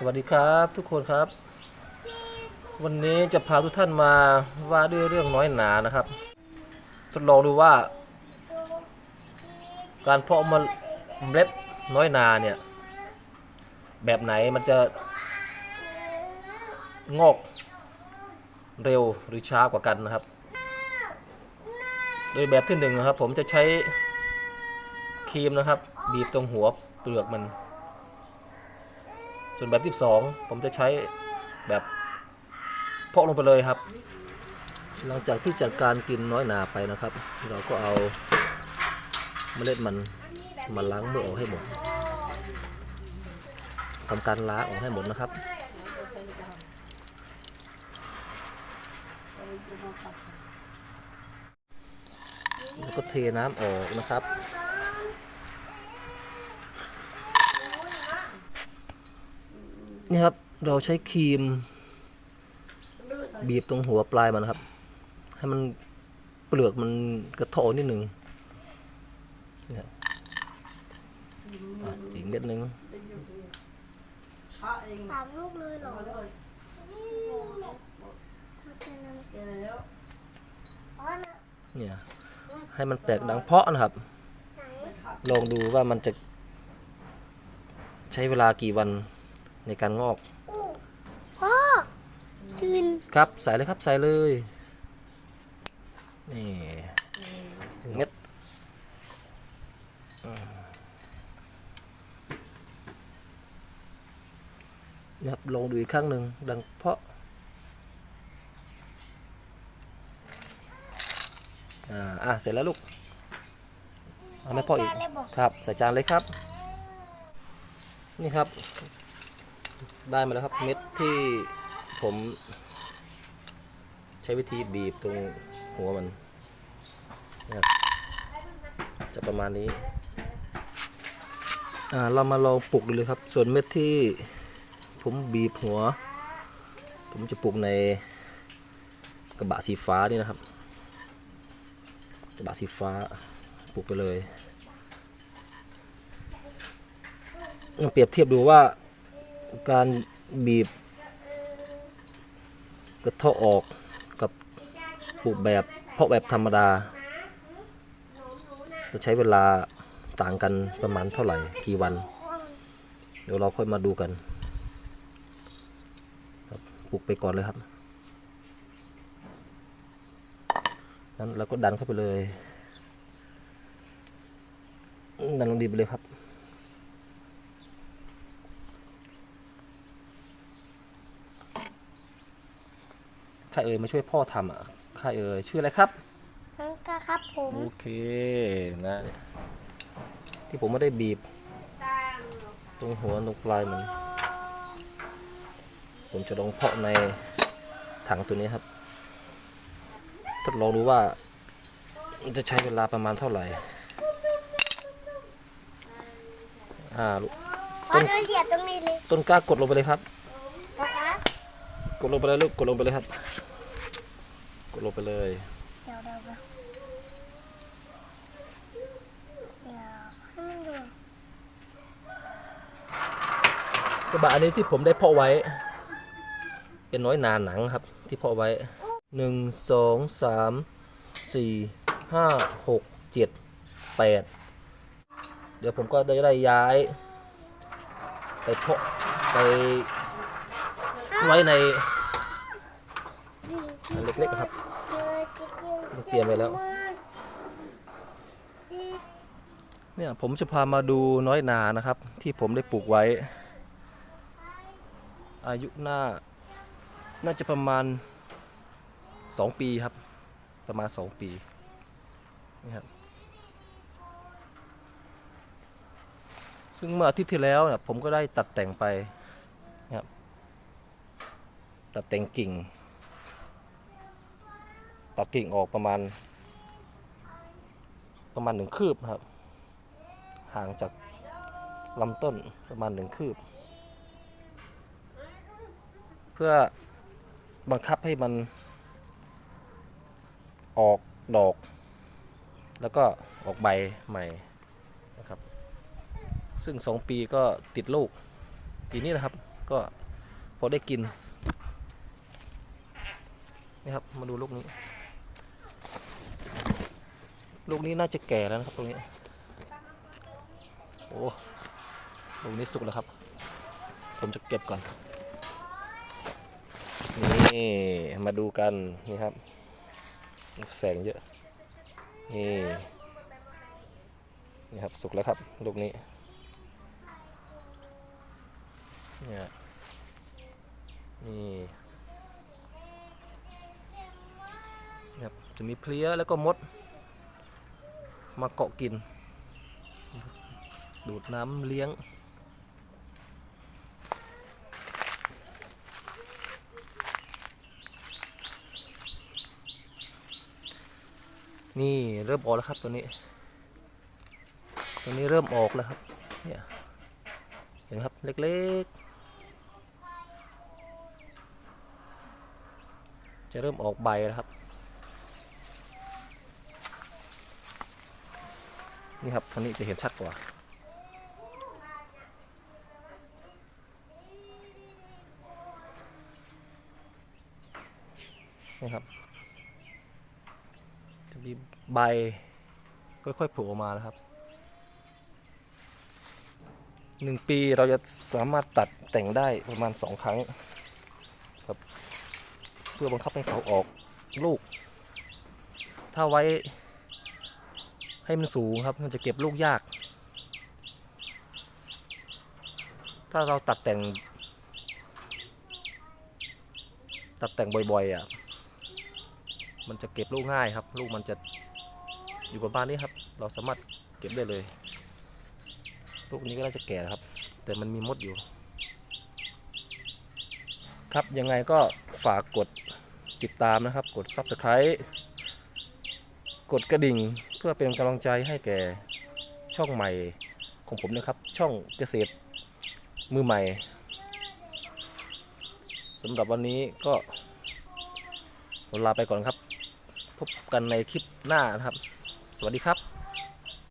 สวัสดีครับทุกคนครับ วันนี้จะพาทุกท่านมาว่าด้วยเรื่องน้อยหนานะครับ ทดลองดูว่า การเพาะมเมล็ดน้อยนาเนี่ย แบบไหนมันจะงอกเร็วหรือช้ากว่ากันนะครับ โดยแบบที่หนึ่งนะครับ ผมจะใช้ครีมนะครับ บีบตรงหัวเปลือกมัน ส่วนแบบที่สองผมจะใช้แบบเพาะลงไปเลยครับ หลังจากที่จัดการกินน้อยหนาไปนะครับ เราก็เอาเมล็ดมันมาล้างเมือออกให้หมดทำการล้างออกให้หมดนะครับแล้วก็เทน้ำออกนะครับ นี่ครับ เราใช้ครีม บีบตรงหัวปลายมันครับ ให้มันเปลือกมันกระเทาะนิดหนึ่งเนี่ยอะอีกเม็ดหนึ่งสามลูกเลยหรอเนี่ยให้มันแตกดังเพาะนะครับ ลองดูว่ามันจะใช้เวลากี่วัน ในการงอกอู้พ่อตื่นครับใส่เลยครับใส่เลยนี่หนึ่งเม็ดอืมนะครับลองดูอีกครั้งหนึ่งดังเพาะอ่าอะเสร็จแล้วลูกเอาไม่พออีกจานเลยบอกครับใส่จานเลยครับ นี่ครับ ได้มาแล้วครับเม็ดที่ผมใช้วิธีบีบตรงหัวมันนะครับจะประมาณนี้เรามาลองปลูกดูเลยครับ ส่วนเม็ดที่ผมบีบหัว ผมจะปลูกในกระบะสีฟ้านี่นะครับ กระบะสีฟ้าปลูกไปเลยลองเปรียบเทียบดูว่า การบีบกระเทาะออกกับปลูกแบบเพาะแบบธรรมดา จะใช้เวลาต่างกันประมาณเท่าไหร่กี่วัน เดี๋ยวเราค่อยมาดูกันครับปลูกไปก่อนเลยครับนั้นเราก็ดันเข้าไปเลยดันลงดินไปเลยครับ ใครเอ่ยมาช่วยพ่อทำอะใครเอ่ยชื่ออะไรครับนั่นก็ครับผมโอเคนะ ที่ผมไม่ได้บีบ ตรงหัวตรงปลายมัน ผมจะลองเพาะในถังตัวนี้ครับทดลองดูว่ามันจะใช้เวลาประมาณเท่าไหร่อ่าลูกพ่อเดี๋ยวเหยียบตรงนี้เลยต้นกล้ากดลงไปเลยครับ นะครับกดลงไปเลยลูกกดลงไปเลยครับก ดลงไปเลย เดี๋ยวเดี๋ยวเดี๋ยวเดี๋ยวให้มันดูกระบะอันนี้ที่ผมได้เพาะไว้ เป็นน้อยนาหนังครับ ที่เพาะไว้หนึ่งสองสามสี่ห้าหกเจ็ดแปดเดี๋ยวผมก็ได้ได้ย้าย ไปเพาะไปไว้ในอันเล็กๆครับ เตรียมไว้แล้ว เนี่ยผมจะพามาดูน้อยนานะครับ ที่ผมได้ปลูกไว้ อายุน่าน่าจะประมาณ 2 ปีครับ ประมาณ 2 ปีนี่ครับซึ่งเมื่ออาทิตย์ที่แล้วเนี่ยผมก็ได้ตัดแต่งไปนะครับตัดแต่งกิ่ง ตัดกิ่งออกประมาณ ประมาณหนึ่งคืบครับ ห่างจากลำต้นประมาณหนึ่งคืบ เพื่อบังคับให้มันออกดอก แล้วก็ออกใบใหม่นะครับ ซึ่งสองปีก็ติดลูกปีนี้นะครับก็พอได้กิน นี่ครับ มาดูลูกนี้ ลูกนี้น่าจะแก่แล้วนะครับตรงนี้ โอ้ลูกนี้สุกแล้วครับ ผมจะเก็บก่อน นี่ มาดูกัน นี่ครับ แสงเยอะ นี่ นี่ครับ สุกแล้วครับ ลูกนี้ เนี่ย นี่ครับจะมีเพลี้ยแล้วก็มด มาเกาะกิน ดูดน้ำเลี้ยง นี่เริ่มออกแล้วครับตัวนี้ ตัวนี้เริ่มออกแล้วครับเนี่ยเห็นไหมครับเล็กๆจะเริ่มออกใบแล้วครับ นี่ครับทางนี้จะเห็นชัดกว่า นี่ครับ จะมีใบค่อยๆโผล่ออกมาแล้วครับหนึ่งปีเราจะสามารถตัดแต่งได้ประมาณสองครั้งครับ เพื่อบังคับให้เขาออกลูก ถ้าไว้ ให้มันสูงครับ มันจะเก็บลูกยาก ถ้าเราตัดแต่ง ตัดแต่งบ่อยๆอะ มันจะเก็บลูกง่ายครับ ลูกมันจะอยู่ประมาณนี้ครับ เราสามารถเก็บได้เลย ลูกนี้ก็น่าจะแก่แล้วครับ แต่มันมีมดอยู่ ครับยังไงก็ฝากกดติดตามนะครับ กด Subscribe กดกระดิ่งเพื่อเป็นกำลังใจให้แก่ช่องใหม่ของผมนะครับ ช่องเกษตรมือใหม่สำหรับวันนี้ก็ลาไปก่อนครับ พบกันในคลิปหน้านะครับ สวัสดีครับ